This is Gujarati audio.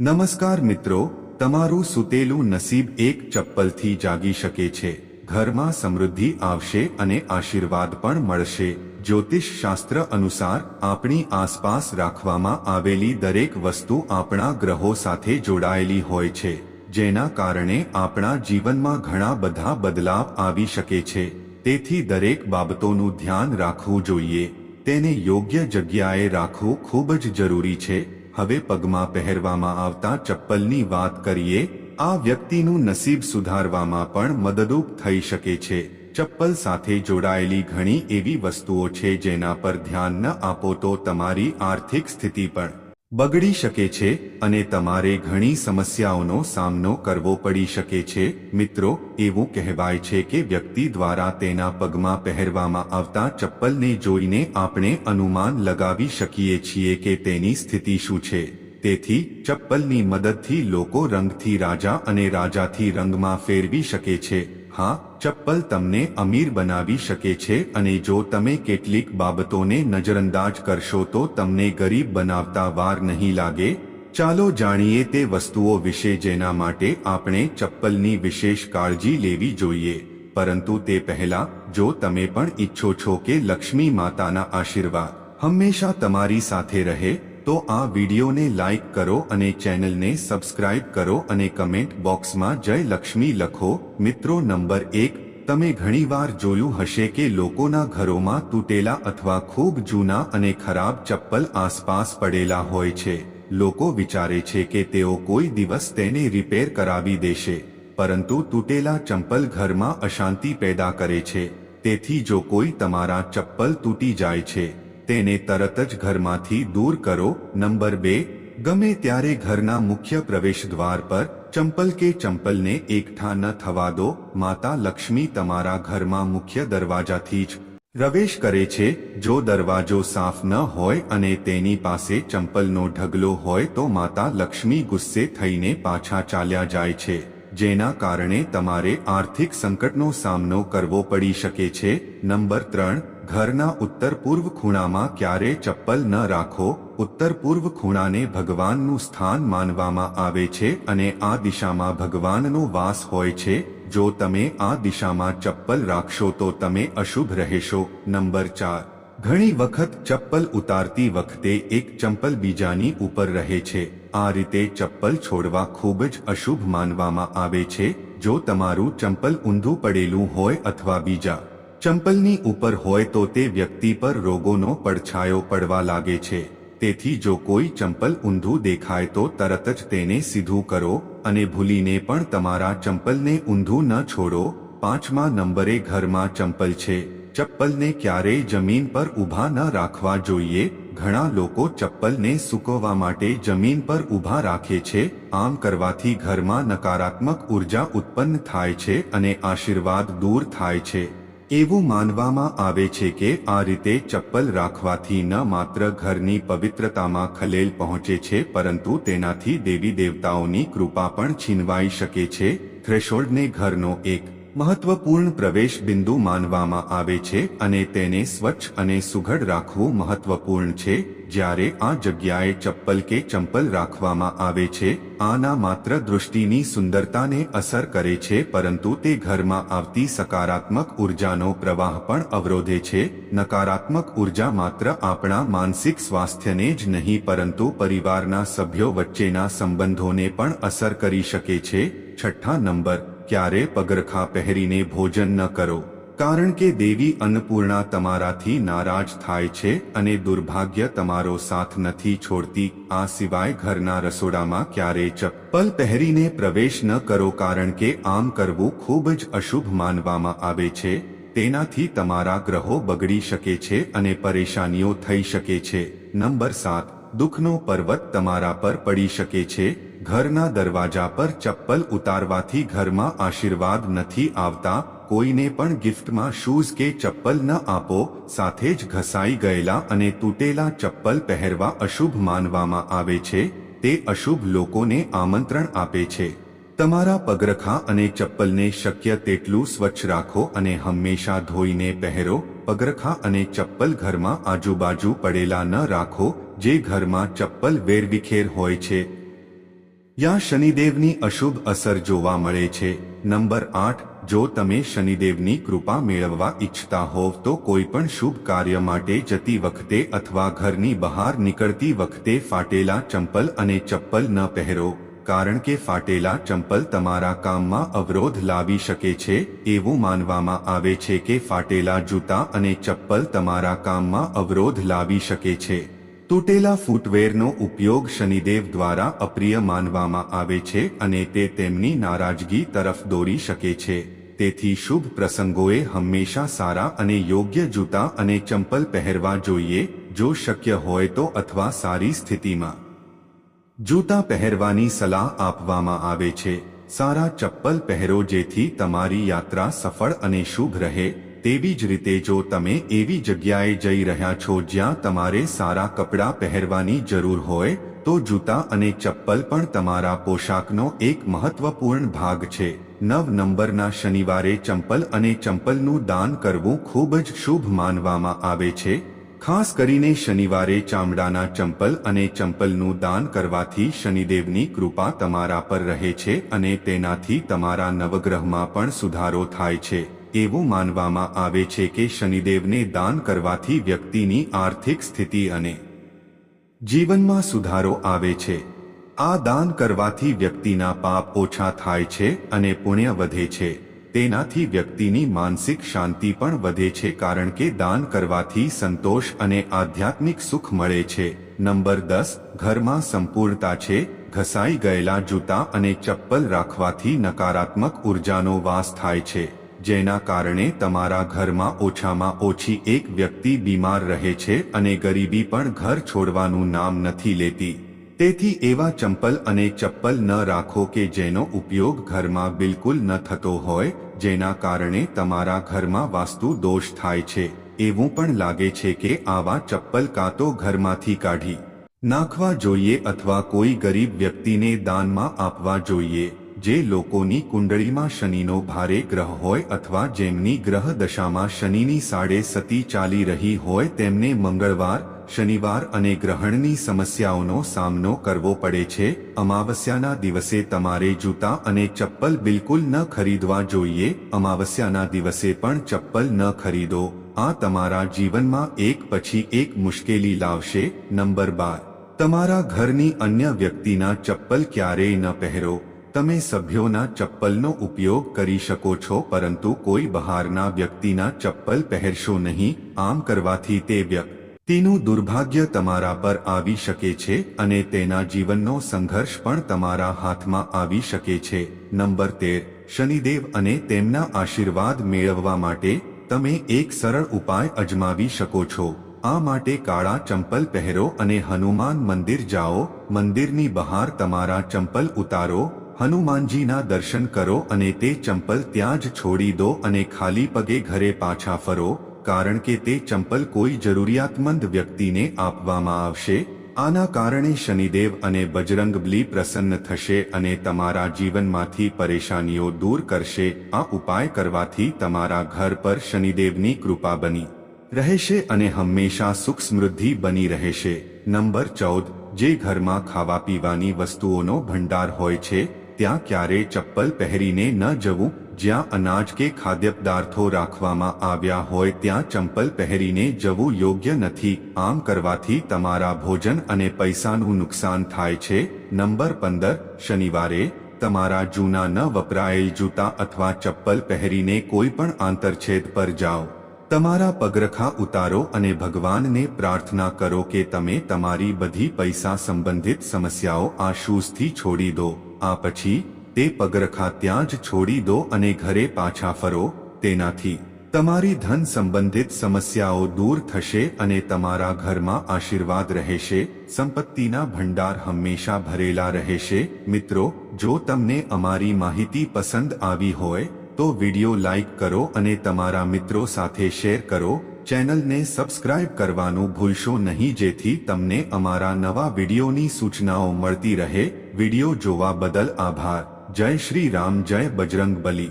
નમસ્કાર મિત્રો, તમારું સૂતેલું નસીબ એક ચપ્પલથી જાગી શકે છે. ઘરમાં સમૃદ્ધિ આવશે અને આશીર્વાદ પણ મળશે. જ્યોતિષ શાસ્ત્ર અનુસાર, આપણી આસપાસ રાખવામાં આવેલી દરેક વસ્તુ આપણા ગ્રહો સાથે જોડાયેલી હોય છે, જેના કારણે આપણા જીવનમાં ઘણા બધા બદલાવ આવી શકે છે. તેથી દરેક બાબતોનું ધ્યાન રાખવું જોઈએ. તેને યોગ્ય જગ્યાએ રાખવું ખૂબ જ જરૂરી છે. હવે પગમાં પહેરવામાં આવતા ચપ્પલની વાત કરીએ, આ વ્યક્તિનું નસીબ સુધારવામાં પણ મદદરૂપ થઈ શકે છે. ચપ્પલ સાથે જોડાયેલી ઘણી એવી વસ્તુઓ છે જેના પર ધ્યાન ન આપો તો તમારી આર્થિક સ્થિતિ પણ બગડી શકે છે અને તમારે ઘણી સમસ્યાઓનો સામનો કરવો પડી શકે છે. મિત્રો, એવું કહેવાય છે કે વ્યક્તિ દ્વારા તેના પગમાં પહેરવામાં આવતા ચપ્પલને જોઈને આપણે અનુમાન લગાવી શકીએ છીએ કે તેની સ્થિતિ શું છે. તેથી, ચપ્પલની મદદથી લોકો રંગથી રાજા અને રાજાથી રંગમાં ફેરવી શકે છે. હા, ચપ્પલ તમને અમીર બનાવી શકે છે અને જો તમે કેટલીક બાબતોને નજરઅંદાજ કરશો તો તમને ગરીબ બનાવતા વાર નહીં લાગે. ચાલો જાણીએ તે વસ્તુઓ વિશે જેના માટે આપણે ચપ્પલની વિશેષ કાળજી લેવી જોઈએ. પરંતુ તે પહેલા, જો તમે પણ ઈચ્છો છો કે લક્ષ્મી માતાના આશીર્વાદ હંમેશા તમારી સાથે રહે તો આ વિડીયોને લાઈક કરો અને ચેનલને સબસ્ક્રાઇબ કરો અને કમેન્ટ બોક્સમાં જય લક્ષ્મી લખો. મિત્રો નંબર એક, તમે ઘણીવાર જોયું હશે કે લોકોના ઘરોમાં તૂટેલા અથવા ખૂબ જૂના અને ખરાબ ચપ્પલ આસપાસ પડેલા હોય છે. લોકો વિચારે છે કે તેઓ કોઈ દિવસ તેને રિપેર કરાવી દેશે, પરંતુ તૂટેલા ચંપલ ઘરમાં અશાંતિ પેદા કરે છે. તેથી જો કોઈ તમારા ચપ્પલ તૂટી જાય છે તેને તરત જ ઘરમાંથી દૂર કરો. નંબર બે, ગમે ત્યારે ઘરના મુખ્ય પ્રવેશ દ્વાર પર ચંપલ કે ચંપલને એકઠા ન થવા દો. માતા લક્ષ્મી તમારા ઘરમાં મુખ્ય દરવાજાથી જ પ્રવેશ કરે છે. જો દરવાજો સાફ ન હોય અને તેની પાસે ચંપલનો ઢગલો હોય તો માતા લક્ષ્મી ગુસ્સે થઈને પાછા ચાલ્યા જાય છે, જેના કારણે તમારે આર્થિક સંકટનો સામનો કરવો પડી શકે છે. નંબર ત્રણ ઘરના ઉત્તર પૂર્વ ખૂણામાં ક્યારે ચપ્પલ ન રાખો. ઉત્તર પૂર્વ ખૂણાને ભગવાનનું સ્થાન માનવામાં આવે છે અને આ દિશામાં ભગવાનનો વાસ હોય છે. જો તમે આ દિશામાં ચપ્પલ રાખશો તો તમે અશુભ રહેશો. નંબર ચાર. ઘણી વખત ચપ્પલ ઉતારતી વખતે એક ચંપલ બીજાની ઉપર રહે છે. આ રીતે ચપ્પલ છોડવા ખૂબ જ અશુભ માનવામાં આવે છે. જો તમારું ચંપલ ઊંધું પડેલું હોય અથવા બીજા ચંપલની ઉપર હોય તો તે વ્યક્તિ પર રોગોનો પડછાયો પડવા લાગે છે. તેથી જો કોઈ ચંપલ ઊંધું દેખાય તો તરત જ તેને સીધું કરો અને ભૂલીને પણ તમારા ચંપલને ઊંધું ન છોડો. પાંચમા નંબરે ઘરમાં ચંપલ છે. ચપ્પલને ક્યારેય જમીન પર ઊભા ન રાખવા જોઈએ. ઘણા લોકો ચપ્પલને સૂકવવા માટે જમીન પર ઊભા રાખે છે. આમ કરવાથી ઘરમાં નકારાત્મક ઊર્જા ઉત્પન્ન થાય છે અને આશીર્વાદ દૂર થાય છે. એવું માનવામાં આવે છે કે આ રીતે ચપ્પલ રાખવાથી ન માત્ર ઘરની પવિત્રતામાં ખલેલ પહોંચે છે, પરંતુ તેનાથી દેવી દેવતાઓની કૃપા પણ છીનવાઈ શકે છે. થ્રેશોલ્ડને ઘરનો એક મહત્વપૂર્ણ પ્રવેશ બિંદુ માનવામાં આવે છે અને તેને સ્વચ્છ અને સુઘડ રાખવું મહત્વપૂર્ણ છે. જ્યારે આ જગ્યાએ ચપ્પલ કે ચંપલ રાખવામાં આવે છે, આના માત્ર દૃષ્ટિની સુંદરતાને અસર કરે છે, પરંતુ તે ઘરમાં આવતી સકારાત્મક ઉર્જાનો પ્રવાહ પણ અવરોધે છે. નકારાત્મક ઊર્જા માત્ર આપણા માનસિક સ્વાસ્થ્યને જ નહીં, પરંતુ પરિવારના સભ્યો વચ્ચેના સંબંધોને પણ અસર કરી શકે છે. છઠ્ઠા નંબર ક્યારે પગરખા પહેરીને ભોજન ન કરો? કારણ કે દેવી અન્નપૂર્ણા તમારાથી નારાજ થાય છે અને દુર્ભાગ્ય તમારો સાથ નથી છોડતી. આ સિવાય ઘરના રસોડામાં ક્યારે ચપ્પલ પહેરીને પ્રવેશ ન કરો કારણ કે આમ કરવું ખૂબ જ અશુભ માનવામાં આવે છે. તેનાથી તમારા ગ્રહો બગડી શકે છે અને પરેશાનીઓ થઈ શકે છે. નંબર સાત. દુઃખનો પર્વત તમારા પર પડી શકે છે. ઘરના દરવાજા પર ચપ્પલ ઉતારવાથી ઘરમાં આશીર્વાદ નથી આવતા, કોઈને પણ ગિફ્ટમાં શૂઝ કે ચપ્પલ ન આપો, સાથે જ ઘસાઈ ગયેલા અને તૂટેલા ચપ્પલ પહેરવા અશુભ માનવામાં આવે છે, તે અશુભ લોકોને આમંત્રણ આપે છે. તમારા પગરખા અને ચપ્પલને શક્ય તેટલું સ્વચ્છ રાખો અને હંમેશા ધોઈને પહેરો, પગરખા અને ચપ્પલ ઘરમાં આજુબાજુ પડેલા ન રાખો, જે ઘરમાં ચપ્પલ વેરવિખેર હોય છે યા શનિદેવની અશુભ અસર જોવા મળે છે. નંબર આઠ, જો તમે શનિદેવની કૃપા મેળવવા ઈચ્છતા હોવ તો કોઈ પણ શુભ કાર્ય માટે જતી વખતે અથવા ઘરની બહાર નીકળતી વખતે ફાટેલા ચંપલ અને ચપ્પલ ન પહેરો, કારણ કે ફાટેલા ચંપલ તમારા કામમાં અવરોધ લાવી શકે છે. એવું માનવામાં આવે છે કે ફાટેલા જૂતા અને ચપ્પલ તમારા કામમાં અવરોધ લાવી શકે છે. તૂટેલા ફૂટવેરનો ઉપયોગ શનિદેવ દ્વારા અપ્રિય માનવામાં આવે છે અને તે તેમની નારાજગી તરફ દોરી શકે છે. તેથી શુભ પ્રસંગોએ હંમેશા સારા અને યોગ્ય જૂતા અને ચંપલ પહેરવા જોઈએ, જો શક્ય હોય તો અથવા સારી સ્થિતિમાં. જૂતા પહેરવાની સલાહ આપવામાં આવે છે. સારા ચપ્પલ પહેરો જેથી તમારી યાત્રા સફળ અને શુભ રહે. તેવી જ રીતે જો તમે એવી જગ્યાએ જઈ રહ્યા છો જ્યાં તમારે સારા કપડાં પહેરવાની જરૂર હોય, તો જૂતા અને ચપ્પલ પણ તમારા પોશાકનો એક મહત્વપૂર્ણ ભાગ છે. નવ નંબરના શનિવારે ચંપલ અને ચંપલનું દાન કરવું ખૂબ જ શુભ માનવામાં આવે છે. ખાસ કરીને શનિવારે ચામડાના ચંપલ અને ચંપલનું દાન કરવાથી શનિદેવની કૃપા તમારા પર રહે છે અને તેનાથી તમારા નવગ્રહમાં પણ સુધારો થાય છે. એવું માનવામાં આવે છે કે શનિદેવને દાન કરવાથી વ્યક્તિની આર્થિક સ્થિતિ અને જીવનમાં સુધારો આવે છે. આ દાન કરવાથી વ્યક્તિના પાપ ઓછા થાય છે અને પુણ્ય વધે છે. તેનાથી વ્યક્તિની માનસિક શાંતિ પણ વધે છે કારણ કે દાન કરવાથી સંતોષ અને આધ્યાત્મિક સુખ મળે છે. નંબર દસ, ઘરમાં સંપૂર્ણતા છે, ઘસાઈ ગયેલા જૂતા અને ચપ્પલ રાખવાથી નકારાત્મક ઉર્જાનો વાસ થાય છે. જેના કારણે તમારા ઘરમાં ઓછામાં ઓછી એક વ્યક્તિ બીમાર રહે છે અને ગરીબી પણ ઘર છોડવાનું નામ નથી લેતી. તેથી એવા ચંપલ અને ચપ્પલ ન રાખો કે જેનો ઉપયોગ ઘરમાં બિલકુલ ન થતો હોય, જેના કારણે તમારા ઘરમાં વાસ્તુ દોષ થાય છે. એવું પણ લાગે છે કે આવા ચપ્પલ કાં તો ઘરમાંથી કાઢી નાખવા જોઈએ અથવા કોઈ ગરીબ વ્યક્તિને દાનમાં આપવા જોઈએ. જે લોકોની કુંડળીમાં શનિનો ભારે ગ્રહ હોય અથવા જેમની ગ્રહ દશામાં શનિની સાડે સતી ચાલી રહી હોય તેમને મંગળવાર, શનિવાર અને ગ્રહણની સમસ્યાઓનો સામનો કરવો પડે છે. અમાવસ્યાના દિવસે તમારે જૂતા અને ચપ્પલ બિલકુલ ન ખરીદવા જોઈએ. અમાવસ્યાના દિવસે પણ ચપ્પલ ન ખરીદો. આ તમારા જીવનમાં એક પછી એક મુશ્કેલી લાવશે. નંબર બાર. તમારા ઘરની અન્ય વ્યક્તિના ચપ્પલ ક્યારેય ન પહેરો. તમે સભ્યોના ચપ્પલનો ઉપયોગ કરી શકો છો, પરંતુ કોઈ બહારના વ્યક્તિના ચપ્પલ પહેરશો નહીં. આમ કરવાથી તે વ્યક્તિનું દુર્ભાગ્ય તમારા પર આવી શકે છે અને તેના જીવનનો સંઘર્ષ પણ તમારા હાથમાં આવી શકે છે. નંબર તેર. શનિદેવ અને તેમના આશીર્વાદ મેળવવા માટે તમે એક સરળ ઉપાય અજમાવી શકો છો. આ માટે કાળા ચંપલ પહેરો અને હનુમાન મંદિર જાઓ. મંદિરની બહાર તમારા ચંપલ ઉતારો. હનુમાનજીના દર્શન કરો અને તે ચંપલ ત્યાં જ છોડી દો અને ખાલી પગે ઘરે પાછા ફરો, કારણ કે તે ચંપલ કોઈ જરૂરિયાતમંદ વ્યક્તિને આપવામાં આવશે. આના કારણે શનિદેવ અને બજરંગ બલી પ્રસન્ન થશે અને તમારા જીવનમાંથી પરેશાનીઓ દૂર કરશે. આ ઉપાય કરવાથી તમારા ઘર પર શનિદેવની કૃપા બની રહેશે અને હંમેશા સુખ સમૃદ્ધિ બની રહેશે. નંબર ચૌદ, જે ઘરમાં ખાવા પીવાની વસ્તુઓનો ભંડાર હોય છે ત્યાં ક્યારે ચપ્પલ પહેરીને ન જવું, જ્યાં અનાજ કે ખાદ્ય પદાર્થો રાખવામાં આવ્યા હોય ત્યાં ચંપલ પહેરીને જવું યોગ્ય નથી. આમ કરવાથી તમારા ભોજન અને પૈસાનું નુકસાન થાય છે. નંબર પંદર, શનિવારે તમારા જૂના ન વપરાયેલ જૂતા અથવા ચપ્પલ પહેરીને કોઈ પણ આંતરછેદ પર જાઓ. તમારા પગરખા ઉતારો અને ભગવાનને પ્રાર્થના કરો કે તમે તમારી બધી પૈસા સંબંધિત સમસ્યાઓ આ શૂઝથી છોડી દો. આ પછી તે પગરખા ત્યાં જ છોડી દો અને ઘરે પાછા ફરો, તેનાથી તમારી ધન સંબંધિત સમસ્યાઓ દૂર થશે અને તમારા ઘરમાં આશીર્વાદ રહેશે, સંપત્તિના ભંડાર હંમેશા ભરેલા રહેશે. મિત્રો, જો તમને અમારી માહિતી પસંદ આવી હોય, તો વિડિયો લાઇક કરો અને તમારા મિત્રો સાથે શેર કરો. ચેનલને સબસ્ક્રાઇબ કરવાનું ભૂલશો નહીં જેથી તમને અમારા નવા વિડીયોની સૂચનાઓ મળતી રહે. વીડિયો જોવા બદલ આભાર. જય શ્રી રામ, જય બજરંગ બલી